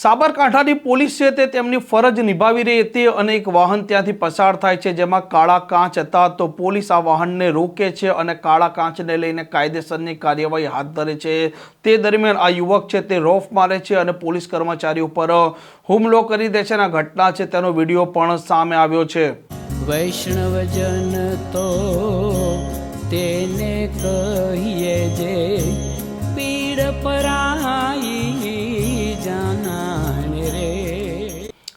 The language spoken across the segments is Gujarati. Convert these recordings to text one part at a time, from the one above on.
સાબરકાંઠાની પોલીસ છે તે તેમની ફરજ નિભાવી રહી હતી અને એક વાહન ત્યાંથી પસાર થાય છે, જેમાં કાળા કાચ હતા. તો પોલીસ આ વાહનને રોકે છે અને કાળા કાચને લઈને કાયદેસરની કાર્યવાહી હાથ ધરે છે. તે દરમિયાન આ યુવક છે તે રોફ મારે છે અને પોલીસ કર્મચારી ઉપર હુમલો કરી દે છે અને ઘટના છે તેનો વીડિયો પણ સામે આવ્યો છે. વૈષ્ણવજન તો તેને કહીએ જે પીડ પરાઈ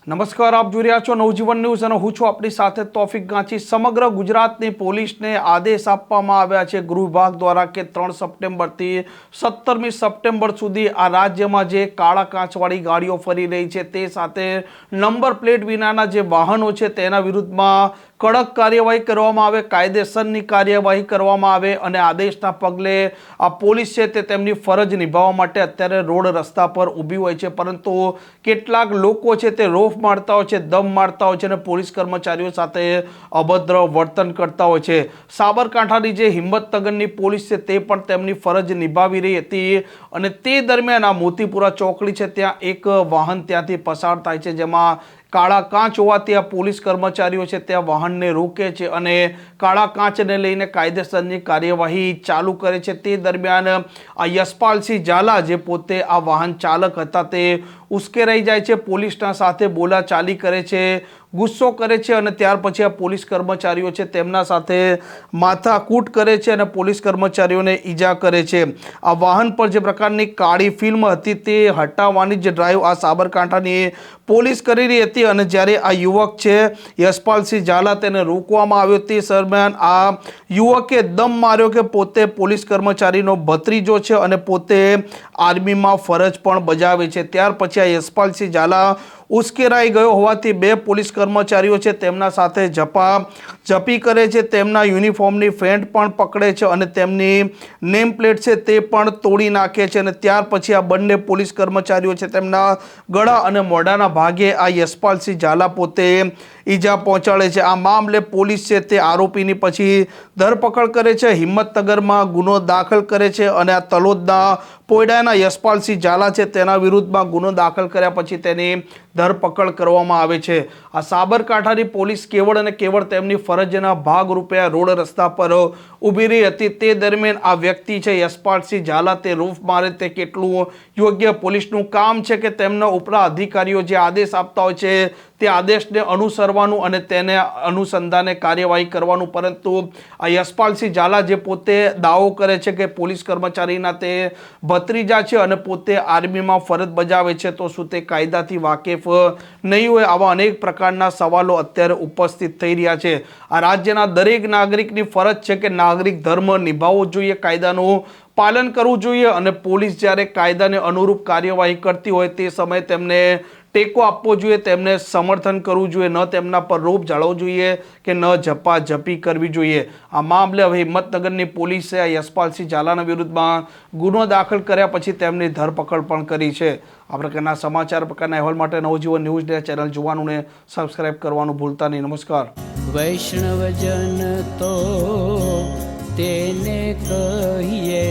નમસ્કાર, આપ જોઈ રહ્યા છો નવજીવન ન્યૂઝ અને હું છું આપણી સાથે તોફિક ગાંચી. સમગ્ર ગુજરાતની પોલીસને આદેશ આપવામાં આવ્યા છે. ગૃહ વિભાગ દ્વારા કે ત્રણ સપ્ટેમ્બરથી સત્તરમી સપ્ટેમ્બર સુધી આ રાજ્યમાં જે કાળા કાચવાળી ગાડીઓ ફરી રહી છે, તે સાથે નંબર પ્લેટ વિનાના જે વાહનો છે, તેના વિરુદ્ધમાં કડક કાર્યવાહી કરવામાં આવે, કાયદેસરની કાર્યવાહી કરવામાં આવે અને આદેશના પગલે આ પોલીસ છે તે તેમની ફરજ નિભાવવા માટે અત્યારે રોડ રસ્તા પર ઊભી હોય છે. પરંતુ કેટલાક લોકો છે તે રોફ મારતા હોય છે, દમ મારતા હોય છે અને પોલીસ કર્મચારીઓ સાથે અભદ્ર વર્તન કરતા હોય છે. સાબરકાંઠાની જે હિંમતનગરની પોલીસ છે, તે પણ તેમની ફરજ નિભાવી રહી હતી અને તે દરમિયાન આ મોતીપુરા ચોકડી છે, ત્યાં એક વાહન ત્યાંથી પસાર થાય છે, જેમાં કાળા કાચ હોવાથી આ પોલીસ કર્મચારીઓ છે, ત્યાં વાહનને રોકે છે અને કાળા કાચને લઈને કાયદેસરની કાર્યવાહી ચાલુ કરે છે. તે દરમિયાન આ યશપાલસિંહ ઝાલા જે પોતે આ વાહન ચાલક હતા, તે ઉશ્કેરાઈ જાય છે પોલીસના સાથે બોલાચાલી કરે છે, ગુસ્સો કરે છે અને ત્યાર પછી આ પોલીસ કર્મચારીઓ છે તેમના સાથે માથાકૂટ કરે છે અને પોલીસ કર્મચારીઓને ઈજા કરે છે. આ વાહન પર જે પ્રકારની કાળી ફિલ્મ હતી તે હટાવવાની જે ડ્રાઈવ આ સાબરકાંઠાની પોલીસ કરી રહી હતી અને જ્યારે આ યુવક છે યશપાલસિંહ ઝાલા તેને રોકવામાં આવ્યો તે દરમિયાન આ યુવકે દમ માર્યો કે પોતે પોલીસ કર્મચારીનો ભત્રીજો છે અને પોતે આર્મીમાં ફરજ પણ બજાવે છે. ત્યાર પછી યશપાલસિંહ ઝાલા ઉશ્કેરાઈ ગયો હોવાથી બે પોલીસ કર્મચારીઓ છે તેમના સાથે જપા જપી કરે છે. તેમના યુનિફોર્મની ફેન્ટ પણ પકડે છે અને તેમની નેમ પ્લેટ છે તે પણ તોડી નાખે છે અને ત્યાર પછી આ બંને પોલીસ કર્મચારીઓ છે તેમના ગળા અને મોઢાના ભાગે આ યશપાલસિંહ ઝાલા પોતે ઈજા પહોંચાડે છે. આ મામલે પોલીસ છે તે આરોપીની પછી ધરપકડ કરે છે, હિંમતનગરમાં ગુનો દાખલ કરે છે અને આ તલોદના પોયડાના યશપાલસિંહ ઝાલા છે તેના વિરુદ્ધમાં ગુનો દાખલ કર્યા પછી તેની ધરપકડ કરવામાં આવે છે. આ સાબરકાંઠાની પોલીસ કેવળ અને કેવળ તેમની ફરજના ભાગરૂપે આ રોડ રસ્તા પર ઊભી રહી હતી. તે દરમિયાન આ વ્યક્તિ છે, યશપાલસિંહ ઝાલા, તે રૂફ મારે, તે કેટલું યોગ્ય પોલીસનું કામ છે કે તેમના ઉપરા અધિકારીઓ જે આદેશ આપતા હોય છે તે આદેશને અનુસરવાનું અને તેને અનુસંધાને કાર્યવાહી કરવાનું. પરંતુ આ યશપાલસિંહ ઝાલા જે પોતે દાવો કરે છે કે પોલીસ કર્મચારીના તે ભત્રીજા છે અને પોતે આર્મીમાં ફરજ બજાવે છે, તો શું તે કાયદાથી વાકેફ નહીં હોય? આવા અનેક પ્રકારના સવાલો અત્યારે ઉપસ્થિત થઈ રહ્યા છે. આ રાજ્યના દરેક નાગરિકની ફરજ છે કે નાગરિક ધર્મ નિભાવવો જોઈએ, કાયદાનું પાલન કરવું જોઈએ અને પોલીસ જ્યારે કાયદાને અનુરૂપ કાર્યવાહી કરતી હોય તે સમયે તેમને ટેકો આપવો જોઈએ, તેમને સમર્થન કરવું જોઈએ, ન તેમના પર રોપ જાળવવો જોઈએ કે ન ઝપા ઝપી કરવી જોઈએ. આ મામલે હવે હિંમતનગરની પોલીસે આ યશપાલસિંહ ઝાલાના વિરુદ્ધમાં ગુનો દાખલ કર્યા પછી તેમની ધરપકડ પણ કરી છે. આ પ્રકારના સમાચાર પ્રકારના અહેવાલ માટે નવજીવન ન્યૂઝ ચેનલ જોવાનું ને સબસ્ક્રાઇબ કરવાનું ભૂલતા નહીં. નમસ્કાર. વૈષ્ણવજન તો તેને કહીએ